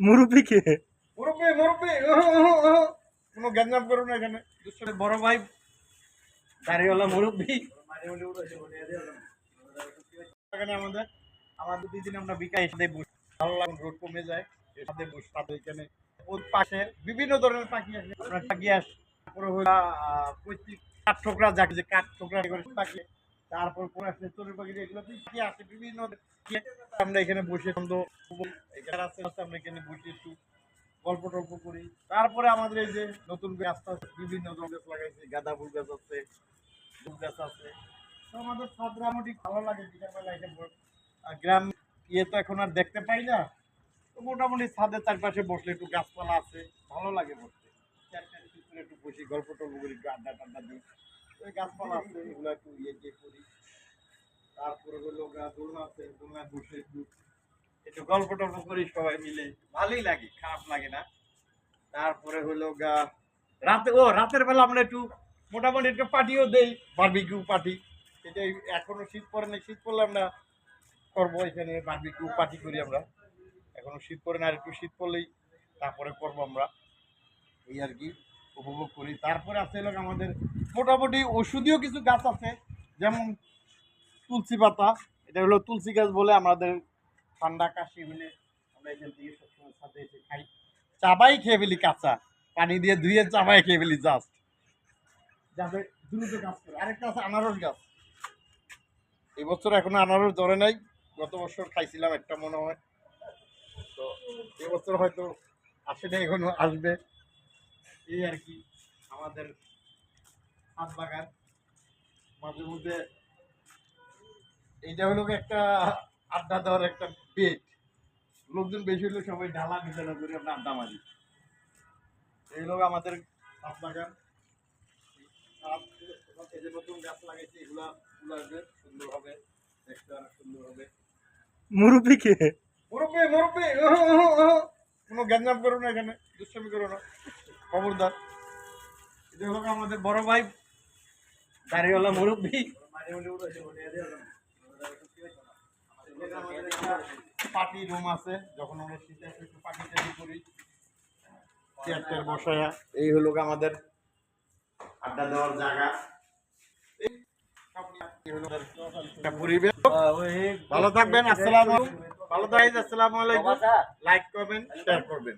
মুরব্বী মুরব্বী উহু, উহু, উহু। কোনো গ্যাঞ্জাম করো না এখানে। দুঃসের বড় ভাই দাড়িওয়ালা মুরব্বী। এখানে আমাদের আমাদের দুই দিন আমরা বিকাশ সাথে বসি। ভালো লাগে রোড কমে যায় এর সাথে বসে সাথে এখানে। ওর পাশে বিভিন্ন ধরনের পাখি আসে আমরা পাখি আস তারপরে হলো পৈতৃক কাঠ ঠোকরা যাকে যে কাঠ ঠোকরা করে পাখি। তারপর কোন আসলে চোরের পাখি এগুলো পাখি আসে বিভিন্ন আমরা এখানে বসে ছন্দ আমরা এখানে বসে একটু গল্প টল্প করি। তারপরে আমাদের এই যে নতুন গাছ টাছ বিভিন্ন গাছ লাগাইছে, গাঁদা ফুল গাছ আছে, ফুল গাছ আছে। তো আমাদের মোটামুটি ভালো লাগে বিকালবেলা আর গ্রাম ইয়ে তো এখন আর দেখতে পাই না। তো মোটামুটি ছাদের চারপাশে বসলে একটু গাছপালা আছে, ভালো লাগে বসতে। একটু বসি গল্প টল্প করি, একটু আড্ডা টাড্ডা দিই। ওই গাছপালা আছে, এগুলো একটু ইয়ে করি। তারপরে হলো দোলনা আছে, দোলনায় বসে একটু গল্প টল্প করি সবাই মিলে। ভালোই লাগে, খারাপ লাগে না। তারপরে হলো গা, রাতে ও, রাতের বেলা আমরা একটু মোটামুটি একটু পার্টিও দেই বারবিকিউ পার্টি এটা এখনও শীত পড়ে না শীত পড়লে আমরা করব, এখানে বারবিকিউ পার্টি করি আমরা। এখনও শীত পড়ে না আর একটু শীত পড়লেই তারপরে করব আমরা। এই আর কি, উপভোগ করি। তারপরে আছে হলো আমাদের মোটামুটি ওষুধীয় কিছু গাছ আছে, যেমন তুলসী পাতা। এটা হলো তুলসী গাছ বলে আমাদের ঠান্ডা কাশি হলে আমরা এখান থেকে সবসময় সাথে এসে খাই। চাবাই খেয়ে ফেলি কাঁচা। পানি দিয়ে ধুয়ে চাবাই খেয়ে ফেলি জাস্ট যাতে দ্রুত কাজ করে। আরেকটা আছে আনারস গাছ। এই বছর এখনও আনারস ধরে নাই। গত বছর খাইছিলাম, একটা মনে হয়। তো এবছর হয়তো আসে নাই, এখনও আসবে। এই আর কি, আমাদের হাত বাগান। মাঝে মধ্যে এইটা হলো একটা আড্ডা দেওয়ার একটা পেট লোকজন বেশি হলে সবাই ঢালা বিছানা করে আমরা আড্ডা মারি। এই হলো আমাদের বাগান। ছাদ, এই যে নতুন গাছ লাগাইছি এগুলা ফুল আসবে সুন্দর হবে দেখতে অনেক সুন্দর হবে। মুরব্বীকে মুরব্বী মুরব্বী উহু, উহু, উহু। কোনো গ্যাঞ্জাম করো না এখানে দুষ্টামি করো না। খবরদার। এটা হলো আমাদের বড় ভাই দাড়িওয়ালা মুরব্বী। পার্টি রুম আছে যখন আমরা শীতে একটু পার্টি টাটি করি। চেয়ার টেয়ার বসায়া। এই হলো আমাদের আড্ডা দেওয়ার জায়গা। পরিবেশ। ভালো থাকবেন আসসালাম ভালো থাকবেন আসসালামু আলাইকুম। লাইক করবেন শেয়ার করবেন।